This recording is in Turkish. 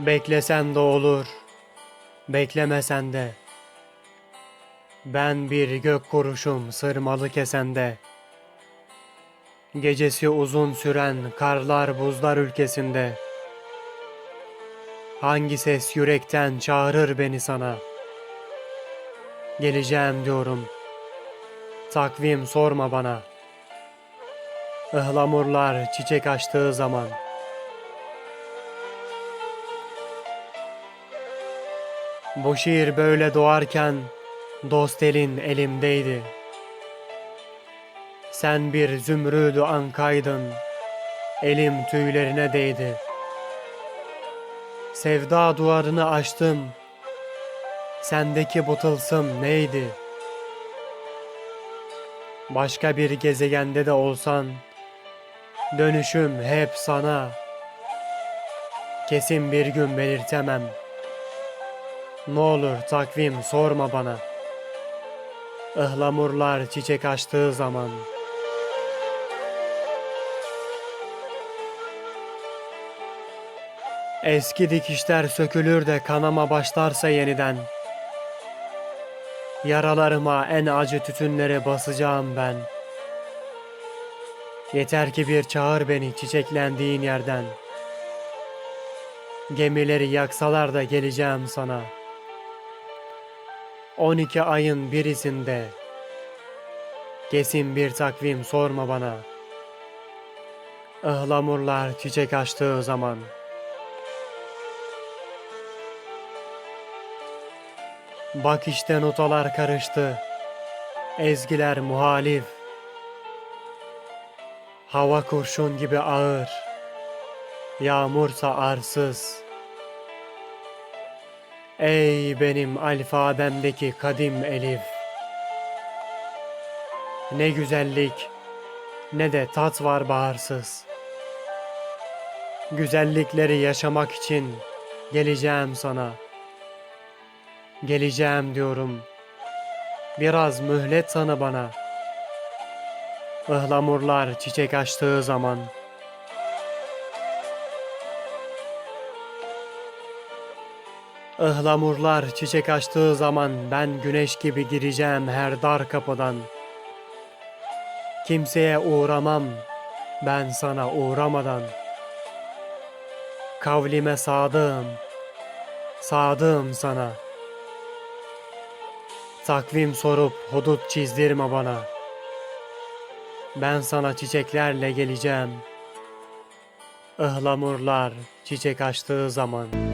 Beklesen de olur, beklemesen de. Ben bir gök kuruşum sırmalı kesende. Gecesi uzun süren karlar buzlar ülkesinde. Hangi ses yürekten çağırır beni sana? Geleceğim diyorum. Takvim sorma bana. Ihlamurlar çiçek açtığı zaman.'' Bu şiir böyle doğarken dost elin elimdeydi. Sen bir zümrüdü ankaydın, elim tüylerine değdi. Sevda duvarını açtım, sendeki bu tılsım neydi? Başka bir gezegende de olsan, dönüşüm hep sana. Kesin bir gün belirtemem.'' Ne olur takvim sorma bana. Ihlamurlar çiçek açtığı zaman. Eski dikişler sökülür de kanama başlarsa yeniden. Yaralarıma en acı tütünlere basacağım ben. Yeter ki bir çağır beni çiçeklendiğin yerden. Gemileri yaksalar da geleceğim sana.'' 12 ayın birisinde. Kesin bir takvim sorma bana. Ihlamurlar çiçek açtığı zaman. Bak işte notalar karıştı. Ezgiler muhalif. Hava kurşun gibi ağır. Yağmursa arsız Ey benim alfabemdeki kadim elif. Ne güzellik ne de tat var baharsız. Güzellikleri yaşamak için geleceğim sana. Geleceğim diyorum. Biraz mühlet sana bana. Ihlamurlar çiçek açtığı zaman.'' Ihlamurlar çiçek açtığı zaman ben güneş gibi gireceğim her dar kapıdan. Kimseye uğramam ben sana uğramadan. Kavlime sadığım, sadığım sana. Takvim sorup hudut çizdirme bana. Ben sana çiçeklerle geleceğim. Ihlamurlar çiçek açtığı zaman.''